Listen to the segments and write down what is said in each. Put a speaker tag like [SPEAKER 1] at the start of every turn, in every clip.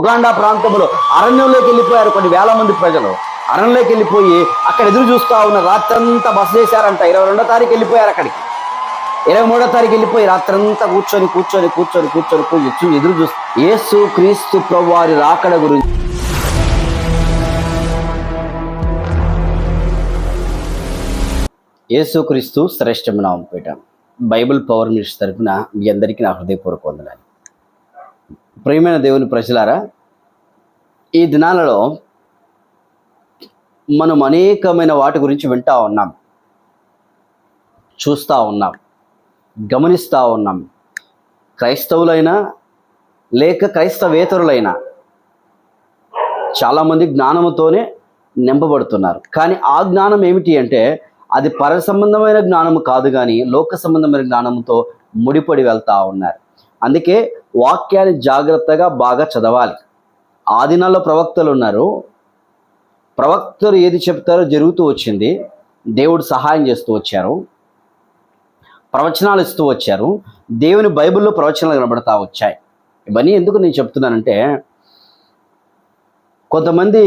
[SPEAKER 1] Uganda ప్రాంతంలో అరణ్యంలోకి వెళ్ళిపోయారు కొన్ని వేల మంది ప్రజలు. అరణ్యంలోకి వెళ్ళిపోయి అక్కడ ఎదురు చూస్తా ఉన్న రాత్రంతా బస చేశారంట. ఇరవై రెండో తారీఖు వెళ్ళిపోయారు అక్కడికి. ఇరవై మూడో తారీఖు వెళ్ళిపోయి రాత్రంతా కూర్చొని కూర్చొని కూర్చొని కూర్చొని కూర్చొని ఎదురు చూస్తూ ఏసు క్రీస్తు ప్రభు వారి రాకడ గురించి. యేసుక్రీస్తు శ్రేష్టమైన నామం బైబిల్ పవర్ మినిస్టర్ తరపున మీ అందరికీ నా హృదయపూర్వక వందనాలు. ప్రియమైన దేవుని ప్రజలారా ఈ దినాలలో మనం అనేకమైన వాటి గురించి వింటా ఉన్నాం చూస్తూ ఉన్నాం గమనిస్తూ ఉన్నాం. క్రైస్తవులైనా లేక క్రైస్తవేతరులైనా చాలామంది జ్ఞానముతోనే నింపబడుతున్నారు. కానీ ఆ జ్ఞానం ఏమిటి అంటే అది పర సంబంధమైన జ్ఞానము కాదు కానీ లోక సంబంధమైన జ్ఞానంతో ముడిపడి వెళ్తూ ఉన్నారు. అందుకే వాక్యాన్ని జాగ్రత్తగా బాగా చదవాలి. ఆ దినాల్లో ప్రవక్తలు ఉన్నారు. ప్రవక్తలు ఏది చెప్తారో జరుగుతూ వచ్చింది. దేవుడు సహాయం చేస్తూ వచ్చారు. ప్రవచనాలు ఇస్తూ వచ్చారు. దేవుని బైబిల్లో ప్రవచనాలు కనబడతా వచ్చాయి. ఇవన్నీ ఎందుకు నేను చెప్తున్నానంటే కొంతమంది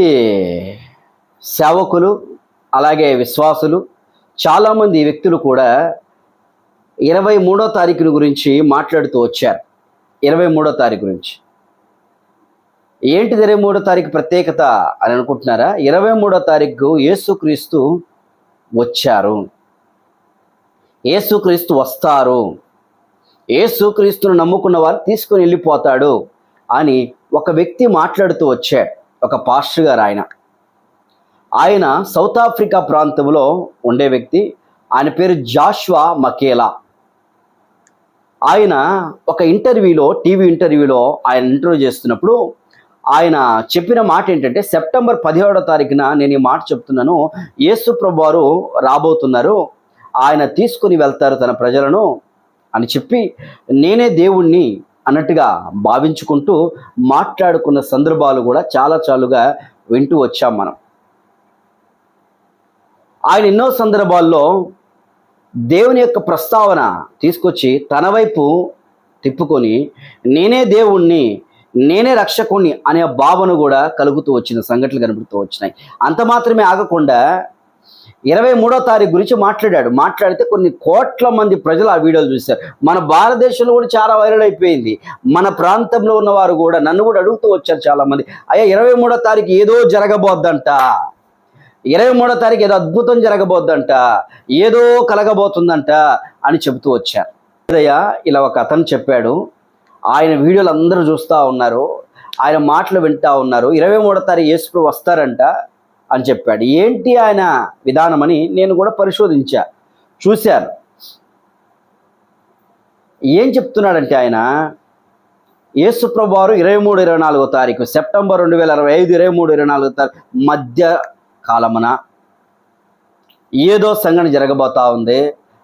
[SPEAKER 1] సేవకులు అలాగే విశ్వాసులు చాలామంది వ్యక్తులు కూడా ఇరవై మూడో తారీఖుల గురించి మాట్లాడుతూ వచ్చారు. ఇరవై మూడో తారీఖు గురించి ఏంటిది ఇరవై మూడో తారీఖు ప్రత్యేకత అని అనుకుంటున్నారా? ఇరవై మూడో తారీఖు యేసుక్రీస్తు వచ్చారు. యేసుక్రీస్తు వస్తారు. యేసుక్రీస్తును నమ్ముకున్న వారు తీసుకుని వెళ్ళిపోతాడు అని ఒక వ్యక్తి మాట్లాడుతూ వచ్చాడు ఒక పాస్టర్ గారు ఆయన. ఆయన సౌత్ ఆఫ్రికా ప్రాంతంలో ఉండే వ్యక్తి. ఆయన పేరు జాష్వా మకేలా. ఆయన ఒక ఇంటర్వ్యూలో టీవీ ఇంటర్వ్యూలో ఆయన ఇంటర్వ్యూ చేస్తున్నప్పుడు ఆయన చెప్పిన మాట ఏంటంటే సెప్టెంబర్ పదిహేడో తారీఖున నేను ఈ మాట చెప్తున్నాను. యేసు ప్రభు వారు రాబోతున్నారు. ఆయన తీసుకుని వెళ్తారు తన ప్రజలను అని చెప్పి నేనే దేవుణ్ణి అన్నట్టుగా భావించుకుంటూ మాట్లాడుకున్న సందర్భాలు కూడా చాలా చాలుగా వింటూ వచ్చాం మనం. ఆయన ఎన్నో సందర్భాల్లో దేవుని యొక్క ప్రస్తావన తీసుకొచ్చి తన వైపు తిప్పుకొని నేనే దేవుణ్ణి నేనే రక్షకుణ్ణి అనే భావన కూడా కలుగుతూ వచ్చిన సంఘటనలు కనబడుతూ వచ్చినాయి. అంత మాత్రమే ఆగకుండా ఇరవై మూడో తారీఖు గురించి మాట్లాడాడు. మాట్లాడితే కొన్ని కోట్ల మంది ప్రజలు ఆ వీడియోలు చూశారు. మన భారతదేశంలో కూడా చాలా వైరల్ అయిపోయింది. మన ప్రాంతంలో ఉన్నవారు కూడా నన్ను కూడా అడుగుతూ వచ్చారు చాలా మంది అయ్యా ఇరవై మూడో తారీఖు ఏదో జరగబోద్దంట. ఇరవై మూడో తారీఖు ఏదో అద్భుతం జరగబోద్దంట ఏదో కలగబోతుందంట అని చెబుతూ వచ్చారు. ఏదయ్యా ఇలా ఒక అతను చెప్పాడు. ఆయన వీడియోలు అందరూ చూస్తూ ఉన్నారు. ఆయన మాటలు వింటూ ఉన్నారు. ఇరవై మూడో తారీఖు యేసు వస్తారంట అని చెప్పాడు. ఏంటి ఆయన విధానం అని నేను కూడా పరిశోధించా. చూశాను. ఏం చెప్తున్నాడంటే ఆయన యేసుప్రభు వారు ఇరవై మూడు ఇరవై నాలుగో తారీఖు సెప్టెంబర్ రెండు వేల ఇరవై ఐదు ఇరవై మూడు ఇరవై నాలుగో తారీఖు మధ్య కాలమున ఏదో సంఘటన జరగబోతా ఉంది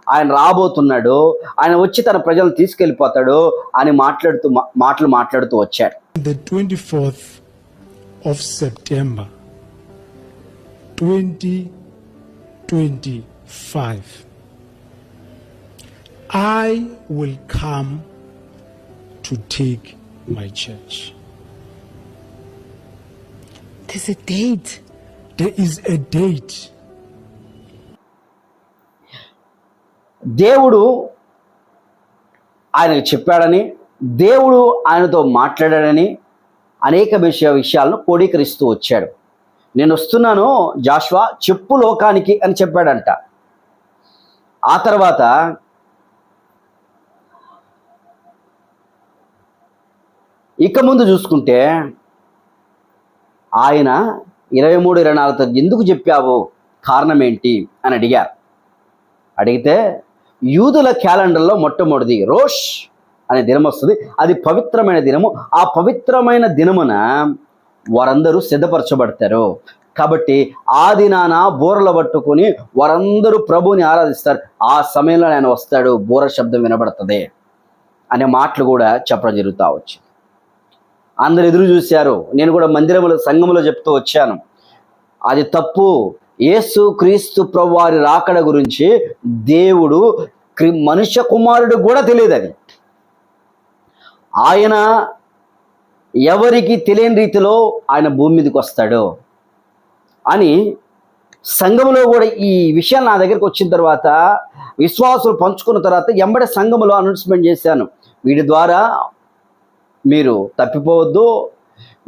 [SPEAKER 1] ఆయన రాబోతున్నాడు ఆయన వచ్చి తన ప్రజలను తీసుకెళ్ళిపోతాడు అని మాట్లాడుతూ మా- మాటలు మాట్లాడుతూ వచ్చాడు
[SPEAKER 2] the 24th of September 2025, I will come to take my church.
[SPEAKER 3] There's a date.
[SPEAKER 2] There is a date.
[SPEAKER 1] దేవుడు ఆయనకు చెప్పాడని దేవుడు ఆయనతో మాట్లాడాడని అనేక విషయ విషయాలను కోడీకరిస్తూ వచ్చాడు నేను వస్తున్నాను జాష్వా చెప్పు లోకానికి అని చెప్పాడంట ఆ తర్వాత ఇక ముందు చూసుకుంటే ఆయన ఇరవై మూడు ఇరవై నాలుగుతో ఎందుకు చెప్పావు? కారణం ఏంటి అని అడిగారు. అడిగితే యూదుల క్యాలెండర్లో మొట్టమొదటిది రోష్ అనే దినం వస్తుంది. అది పవిత్రమైన దినము. ఆ పవిత్రమైన దినమున వారందరూ సిద్ధపరచబడతారు. కాబట్టి ఆ దినాన బూరలు పట్టుకొని వారందరూ ప్రభుని ఆరాధిస్తారు. ఆ సమయంలో ఆయన వస్తాడు. బూర శబ్దం వినబడుతుంది. అనే మాటలు కూడా చెప్పడం జరుగుతూ వచ్చింది. అందరు ఎదురు చూశారు. నేను కూడా మందిరములో సంఘములో చెప్తూ వచ్చాను. అది తప్పు. యేసు క్రీస్తు ప్రభు వారి రాకడ గురించి దేవుడు క్రి- మనుష్య కుమారుడు కూడా తెలియదు అది. ఆయన ఎవరికి తెలియని రీతిలో ఆయన భూమి మీదకి వస్తాడు అని సంఘంలో కూడా ఈ విషయం నా దగ్గరికి వచ్చిన తర్వాత విశ్వాసులు పంచుకున్న తర్వాత ఎంబడి సంఘములో అనౌన్స్మెంట్ చేశాను. వీడి ద్వారా మీరు తప్పిపోవద్దు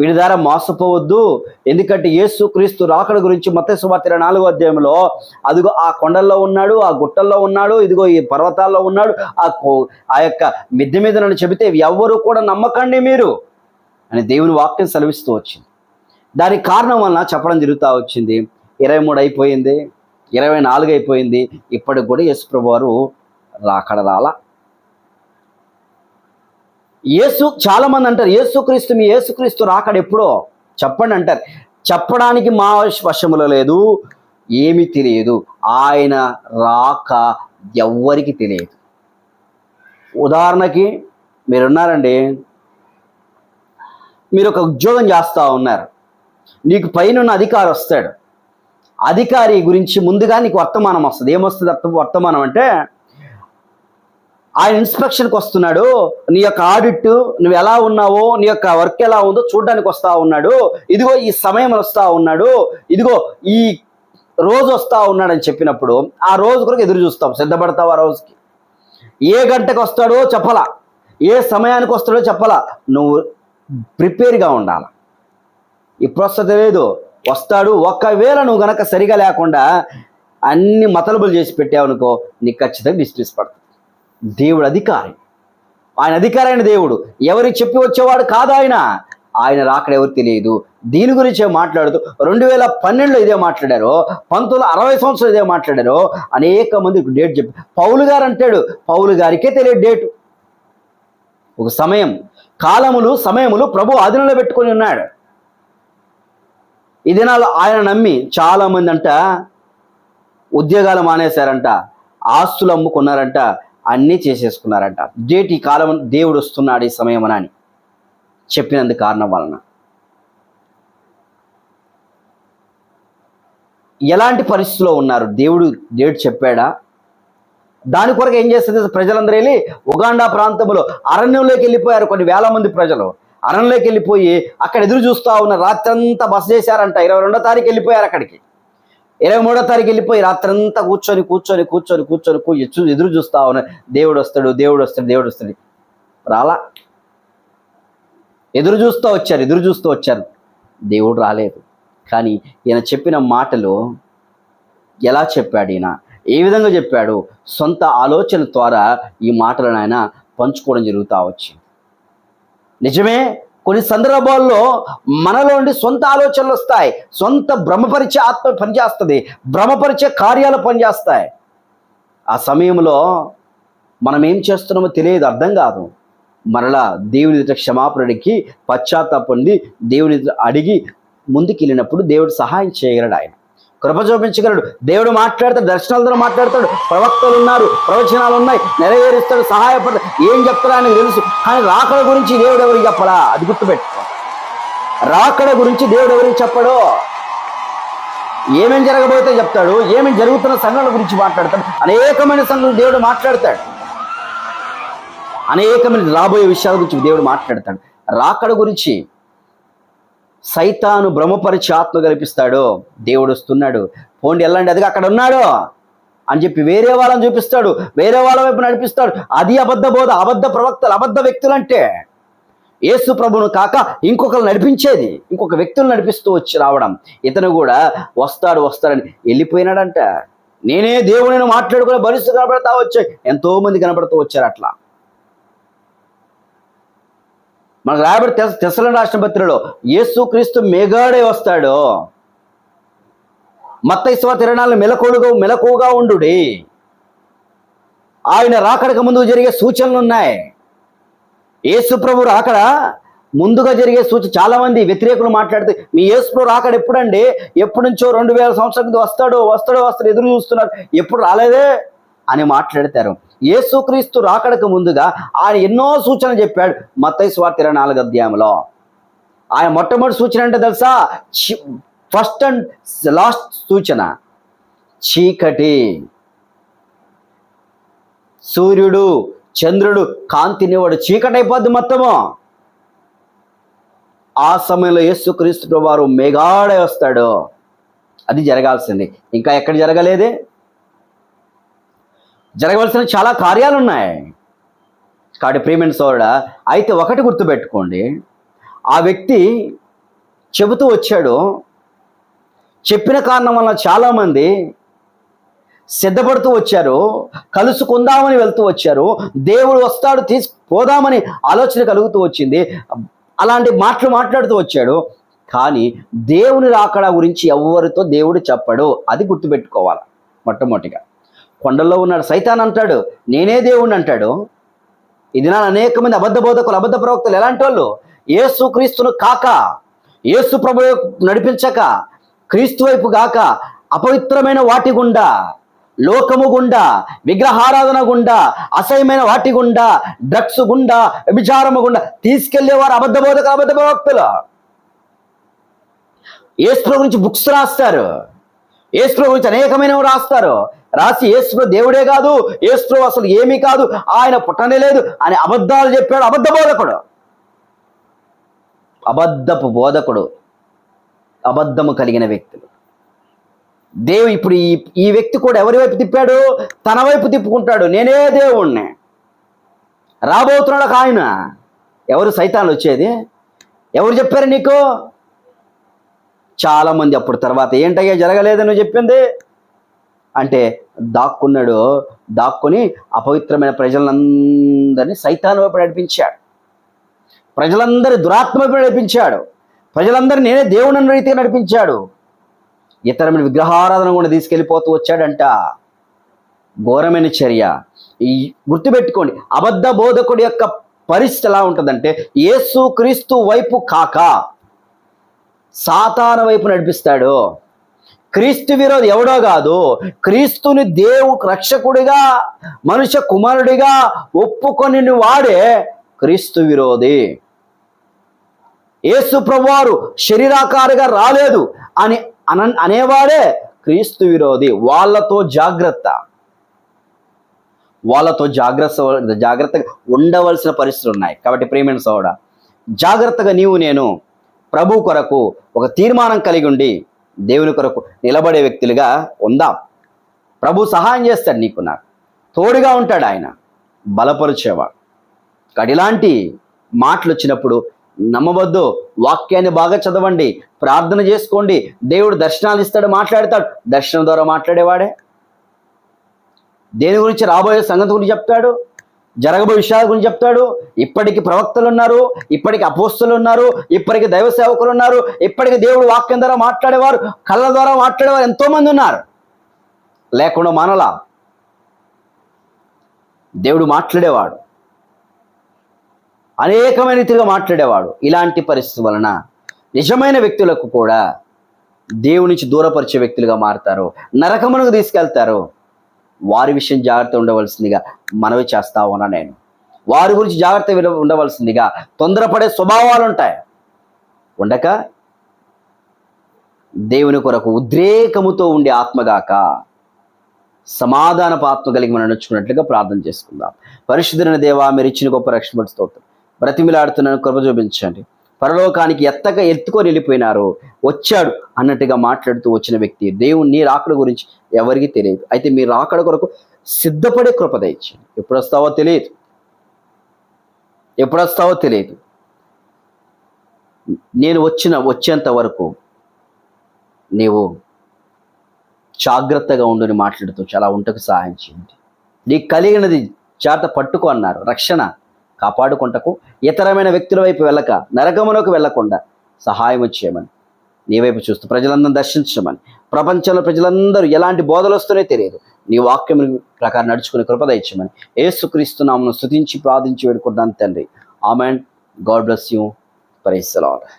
[SPEAKER 1] వీడి ద్వారా మోసపోవద్దు. ఎందుకంటే యేసు క్రీస్తు రాకడ గురించి మత సువార్త నాలుగో అధ్యాయంలో అదిగో ఆ కొండల్లో ఉన్నాడు ఆ గుట్టల్లో ఉన్నాడు ఇదిగో ఈ పర్వతాల్లో ఉన్నాడు ఆ కో- ఆ యొక్క మిద్దె మీద నన్ను చెబితే ఎవ్వరు కూడా నమ్మకండి మీరు అని దేవుని వాక్యం సెలవిస్తూ వచ్చింది. దానికి కారణం వలన చెప్పడం జరుగుతూ వచ్చింది. ఇరవై మూడు అయిపోయింది ఇరవై నాలుగు అయిపోయింది ఇప్పటికి కూడా యేసు ప్రభు వారు రాకడ రాలా. యేసు చాలా మంది అంటారు యేసుక్రీస్తు మీ యేసుక్రీస్తు రాకడ ఎప్పుడో? చెప్పండి అంటారు. చెప్పడానికి మా వశములో లేదు ఏమి తెలియదు. ఆయన రాక ఎవ్వరికి తెలియదు. ఉదాహరణకి మీరున్నారండి మీరు ఒక ఉద్యోగం చేస్తూ ఉన్నారు. నీకు పైన అధికారి వస్తాడు. అధికారి గురించి ముందుగా నీకు వర్తమానం వస్తుంది. ఏమొస్తుంది వర్తమానం అంటే ఆయన ఇన్స్పెక్షన్కి వస్తున్నాడు. నీ యొక్క ఆడిట్ నువ్వు ఎలా ఉన్నావో నీ యొక్క వర్క్ ఎలా ఉందో చూడడానికి వస్తా ఉన్నాడు. ఇదిగో ఈ సమయం వస్తా ఉన్నాడు. ఇదిగో ఈ రోజు వస్తా ఉన్నాడని చెప్పినప్పుడు ఆ రోజు కొరకు ఎదురు చూస్తాం. సిద్ధపడతావు ఆ రోజుకి? ఏ గంటకు వస్తాడో చెప్పాలా. ఏ సమయానికి వస్తాడో చెప్పాలా. నువ్వు ప్రిపేర్గా ఉండాలి. ఇప్పుడు వస్తుంది లేదు. వస్తాడు. ఒకవేళ నువ్వు గనక సరిగా లేకుండా అన్ని మతలబులు చేసి పెట్టావనుకో నీకు ఖచ్చితంగా డిస్మిస్ పడుతుంది. దేవుడు అధికారి. ఆయన అధికారైన దేవుడు. ఎవరికి చెప్పి వచ్చేవాడు కాదు ఆయన. ఆయన రాకడ ఎవరు తెలియదు. దీని గురించే మాట్లాడుతూ రెండు వేల పన్నెండులో ఇదే మాట్లాడారు పంతొమ్మిది అరవై సంవత్సరాలు ఇదే మాట్లాడారు అనేక మంది డేట్ చెప్పి పౌలు గారు అంటాడు పౌలు గారికే తెలియదు డేటు. ఒక సమయం కాలములు సమయములు ప్రభు ఆధీనంలో పెట్టుకొని ఉన్నాడు. ఈ దినాలు ఆయన నమ్మి చాలామంది అంట ఉద్యోగాలు మానేశారంట ఆస్తులు అమ్ముకున్నారంట అన్నీ చేసేసుకున్నారంట. డేట్ ఈ కాలం దేవుడు వస్తున్నాడు ఈ సమయం అని చెప్పినందు కారణం వలన. ఎలాంటి పరిస్థితిలో ఉన్నారు? దేవుడు డేట్ చెప్పాడా? దాని కొరకు ఏం చేస్తుంది? ప్రజలందరూ వెళ్ళి ఉగాండా ప్రాంతంలో అరణ్యంలోకి వెళ్ళిపోయారు కొన్ని వేల మంది ప్రజలు. అరణ్యంలోకి వెళ్ళిపోయి అక్కడ ఎదురు చూస్తూ ఉన్న రాత్రంతా బస చేశారంట. ఇరవై రెండో తారీఖు వెళ్ళిపోయారు అక్కడికి. ఇరవై మూడో తారీఖు వెళ్ళిపోయి రాత్రంతా కూర్చొని కూర్చొని కూర్చొని కూర్చొని కూ- ఎదురు చూస్తా ఉన్నా. దేవుడు వస్తాడు దేవుడు వస్తాడు దేవుడు వస్తాడు. రాలా? ఎదురు చూస్తూ వచ్చారు ఎదురు చూస్తూ వచ్చారు. దేవుడు రాలేదు. కానీ ఈయన చెప్పిన మాటలు ఎలా చెప్పాడు ఈయన? ఏ విధంగా చెప్పాడు? సొంత ఆలోచన ద్వారా ఈ మాటలను ఆయన పంచుకోవడం జరుగుతూ వచ్చింది. నిజమే? కొన్ని సందర్భాల్లో మనలో నుండి సొంత ఆలోచనలు వస్తాయి. సొంత భ్రమపరిచే ఆత్మ పనిచేస్తుంది. భ్రమపరిచే కార్యాలు పనిచేస్తాయి. ఆ సమయంలో మనం ఏం చేస్తున్నామో తెలియదు అర్థం కాదు. మరలా దేవుని ఎదుట క్షమాపణకి పశ్చాత్తాపండి దేవుని అడిగి ముందుకు వెళ్ళినప్పుడు దేవుడు సహాయం చేయగలడు ఆయన. కృప చూపించగలడు. దేవుడు మాట్లాడతాడు దర్శనాలతో మాట్లాడతాడు. ప్రవక్తలు ఉన్నారు ప్రవచనాలు ఉన్నాయి నెరవేరుస్తాడు సహాయపడతాడు. ఏం చెప్తారా అని తెలుసు. కానీ రాకడ గురించి దేవుడు ఎవరికి చెప్పరా అది గుర్తుపెట్టుకో. రాకడ గురించి దేవుడు ఎవరికి చెప్పడో? ఏమేం జరగబోతే చెప్తాడు? ఏమేం జరుగుతున్న సంఘాల గురించి మాట్లాడతాడు? అనేకమైన సంఘాలు దేవుడు మాట్లాడతాడు. అనేకమైన రాబోయే విషయాల గురించి దేవుడు మాట్లాడతాడు. రాకడ గురించి సైతాను భ్రమపరిచి ఆత్మ కల్పిస్తాడు. దేవుడు వస్తున్నాడు పోండి వెళ్ళండి అదిగా అక్కడ ఉన్నాడు అని చెప్పి వేరే వాళ్ళని చూపిస్తాడు. వేరే వాళ్ళ వైపు నడిపిస్తాడు. అది అబద్ధ బోధ అబద్ధ ప్రవక్తలు అబద్ధ వ్యక్తులు అంటే యేసు ప్రభును కాక ఇంకొకరు నడిపించేది ఇంకొక వ్యక్తులు నడిపిస్తూ వచ్చి రావడం. ఇతను కూడా వస్తాడు వస్తాడని వెళ్ళిపోయినాడంట. నేనే దేవుడిని మాట్లాడుకునే భరిస్తూ కనబడతా వచ్చాయి ఎంతో మంది కనబడుతూ వచ్చారు అట్లా. మనకు రాయబడి తెస తెసల రాష్ట్ర పత్రికలో యేసు క్రీస్తు మేఘాడే వస్తాడు? మత్త తిరణాలను మెలకుడుగా మెలకుగా ఉండు ఆయన రాకడక ముందు జరిగే సూచనలు ఉన్నాయి. యేసుప్రభు రాకడ ముందుగా జరిగే సూచన చాలా మంది వ్యతిరేకులు మాట్లాడితే మీ యేసుప్రభు రాకడ ఎప్పుడండి? ఎప్పటి నుంచో రెండు వేల సంవత్సరాల వస్తాడో వస్తాడో వస్తాడు ఎదురు చూస్తున్నారు. ఎప్పుడు రాలేదే? అని మాట్లాడతారు. యేసుక్రీస్తు రాకడకు ముందుగా ఆయన ఎన్నో సూచనలు చెప్పాడు. మత్తయి స్వార్థ ఇరవై నాలుగు అధ్యాయంలో. ఆయన మొట్టమొదటి సూచన అంటే తెలుసా? ఫస్ట్ అండ్ లాస్ట్ సూచన. చీకటి. సూర్యుడు చంద్రుడు కాంతినివాడు చీకటి అయిపోద్ది మొత్తము. ఆ సమయంలో యేసుక్రీస్తు వారు మేఘాడే వస్తాడు. అది జరగాల్సింది. ఇంకా ఎక్కడ జరగలేదే? జరగవలసిన చాలా కార్యాలు ఉన్నాయి కాబట్టి ప్రేమైన సోదరుడ అయితే ఒకటి గుర్తుపెట్టుకోండి. ఆ వ్యక్తి చెబుతూ వచ్చాడు చెప్పిన కారణం వల్ల చాలామంది సిద్ధపడుతూ వచ్చారు కలుసుకుందామని వెళ్తూ వచ్చారు దేవుడు వస్తాడు తీసుకుపోదామని ఆలోచన కలుగుతూ వచ్చింది అలాంటి మాటలు మాట్లాడుతూ వచ్చాడు. కానీ దేవుని రాకడా గురించి ఎవరితో దేవుడు చెప్పడు అది గుర్తుపెట్టుకోవాలి మొట్టమొదటిగా. కొండల్లో ఉన్నాడు. సైతాన్ అంటాడు నేనే దేవుణ్ణి అంటాడు. ఇది నా అనేక మంది అబద్ధ బోధకులు అబద్ధ ప్రవక్తలు ఎలాంటి వాళ్ళు? ఏసు క్రీస్తును కాక ఏసు ప్రభు నడిపించక క్రీస్తు వైపు గాక అపవిత్రమైన వాటి గుండా లోకము గుండా విగ్రహారాధన గుండా అసహ్యమైన వాటి గుండా డ్రగ్స్ గుండా వ్యభిచారము గుండా తీసుకెళ్ళేవారు అబద్ధ బోధకులు అబద్ధ ప్రవక్తలు. ఏసు గురించి బుక్స్ రాస్తారు. ఏసు గురించి అనేకమైనవి రాస్తారు. రాసి ఏసు దేవుడే కాదు ఏసు అసలు ఏమీ కాదు ఆయన పుట్టనే లేదు అని అబద్ధాలు చెప్పాడు అబద్ధ బోధకుడు. అబద్ధపు బోధకుడు అబద్ధము కలిగిన వ్యక్తులు. దేవు ఇప్పుడు ఈ ఈ వ్యక్తి కూడా ఎవరి వైపు తిప్పాడు? తన వైపు తిప్పుకుంటాడు. నేనే దేవుణ్ణి. రాబోతున్నాడు ఆయన. ఎవరు సైతాన్లు వచ్చేది? ఎవరు చెప్పారు నీకు? చాలామంది అప్పుడు తర్వాత ఏంటయ్యా జరగలేదని చెప్పింది? అంటే దాక్కున్నాడు దాక్కుని అపవిత్రమైన ప్రజలందరినీ సైతాన్ వైపు నడిపించాడు. ప్రజలందరి దురాత్మ వైపు నడిపించాడు. ప్రజలందరినీ నేనే దేవుని రీతిగా నడిపించాడు. ఇతరమైన విగ్రహారాధన కూడా తీసుకెళ్ళిపోతూ వచ్చాడంట. ఘోరమైన చర్య. ఈ గుర్తుపెట్టుకోండి అబద్ధ బోధకుడి యొక్క పరిస్థితి ఎలా ఉంటుందంటే యేసు క్రీస్తు వైపు కాక సాతాన వైపు నడిపిస్తాడు. క్రీస్తు విరోధి ఎవడో కాదు క్రీస్తుని దేవు రక్షకుడిగా మనుష్య కుమారుడిగా ఒప్పుకొని వాడే క్రీస్తు విరోధి. యేసు ప్రభువారు శరీరాకారిగా రాలేదు అని అన అనేవాడే క్రీస్తు విరోధి. వాళ్ళతో జాగ్రత్త. వాళ్ళతో జాగ్రత్త జాగ్రత్తగా ఉండవలసిన పరిస్థితులు ఉన్నాయి. కాబట్టి ప్రేమైన సోడ జాగ్రత్తగా నీవు నేను ప్రభు కొరకు ఒక తీర్మానం కలిగి ఉండి దేవుని కొరకు నిలబడే వ్యక్తులుగా ఉందాం. ప్రభు సహాయం చేస్తాడు నీకు నాకు. తోడుగా ఉంటాడు ఆయన. బలపరిచేవాడు. కాబట్టి ఇలాంటి మాటలు వచ్చినప్పుడు నమ్మవద్దు. వాక్యాన్ని బాగా చదవండి. ప్రార్థన చేసుకోండి. దేవుడు దర్శనాలు ఇస్తాడు మాట్లాడతాడు. దర్శనం ద్వారా మాట్లాడేవాడే? దేని గురించి రాబోయే సంగతి గురించి చెప్తాడు? జరగబో విషయాల గురించి చెప్తాడు. ఇప్పటికి ప్రవక్తలు ఉన్నారు ఇప్పటికి అపోస్తులు ఉన్నారు ఇప్పటికి దైవ సేవకులు ఉన్నారు ఇప్పటికి దేవుడు వాక్యం ద్వారా మాట్లాడేవారు కళ్ళ ద్వారా మాట్లాడేవారు ఎంతో మంది ఉన్నారు. లేకుండా మానలా. దేవుడు మాట్లాడేవాడు. అనేకమైన రీతిగా మాట్లాడేవాడు. ఇలాంటి పరిస్థితి వలన నిజమైన వ్యక్తులకు కూడా దేవుని నుంచి దూరపరిచే వ్యక్తులుగా మారుతారు. నరకమునకు తీసుకెళ్తారు. వారి విషయం జాగ్రత్త ఉండవలసిందిగా మనవి చేస్తా ఉన్నా నేను. వారి గురించి జాగ్రత్త ఉండవలసిందిగా తొందరపడే స్వభావాలు ఉంటాయి. ఉండక దేవుని కొరకు ఉద్రేకముతో ఉండే ఆత్మగాక సమాధానపు ఆత్మ కలిగి మనం నడుచుకున్నట్లుగా ప్రార్థన చేసుకుందాం. పరిశుద్ధులైన దేవా మీరు ఇచ్చిన గొప్ప రక్షణ స్తోత్రం. బ్రతిమిలాడుతున్నాను కృప చూపించండి. పరలోకానికి ఎత్తక ఎత్తుకొని వెళ్ళిపోయినారు. వచ్చాడు అన్నట్టుగా మాట్లాడుతూ వచ్చిన వ్యక్తి. దేవుని నీ రాకడ గురించి ఎవరికీ తెలియదు. అయితే మీ రాకడ కొరకు సిద్ధపడే కృప దయచేయండి. ఎప్పుడు వస్తావో తెలియదు. ఎప్పుడు వస్తావో తెలియదు. నేను వచ్చిన వచ్చేంత వరకు నీవు జాగ్రత్తగా ఉండుని మాట్లాడుతూ చాలా ఉంటకు సహాయం చేయండి. నీకు కలిగినది చేత పట్టుకో అన్నారు. రక్షణ కాపాడుకుంటకు ఇతరమైన వ్యక్తుల వైపు వెళ్ళక నరకమునకు వెళ్ళకుండా సహాయం చేయమని. నీ వైపు చూస్తూ ప్రజలందరూ దర్శించమని. ప్రపంచంలో ప్రజలందరూ ఎలాంటి బోధలు వస్తూనే తెలియదు. నీ వాక్యం ప్రకారం నడుచుకునే కృపద ఇచ్చమని ఏసుక్రీస్తు స్థుతించి ప్రార్థించి వేడుకుంటాను తండ్రి. Amen. God bless you. Praise Lord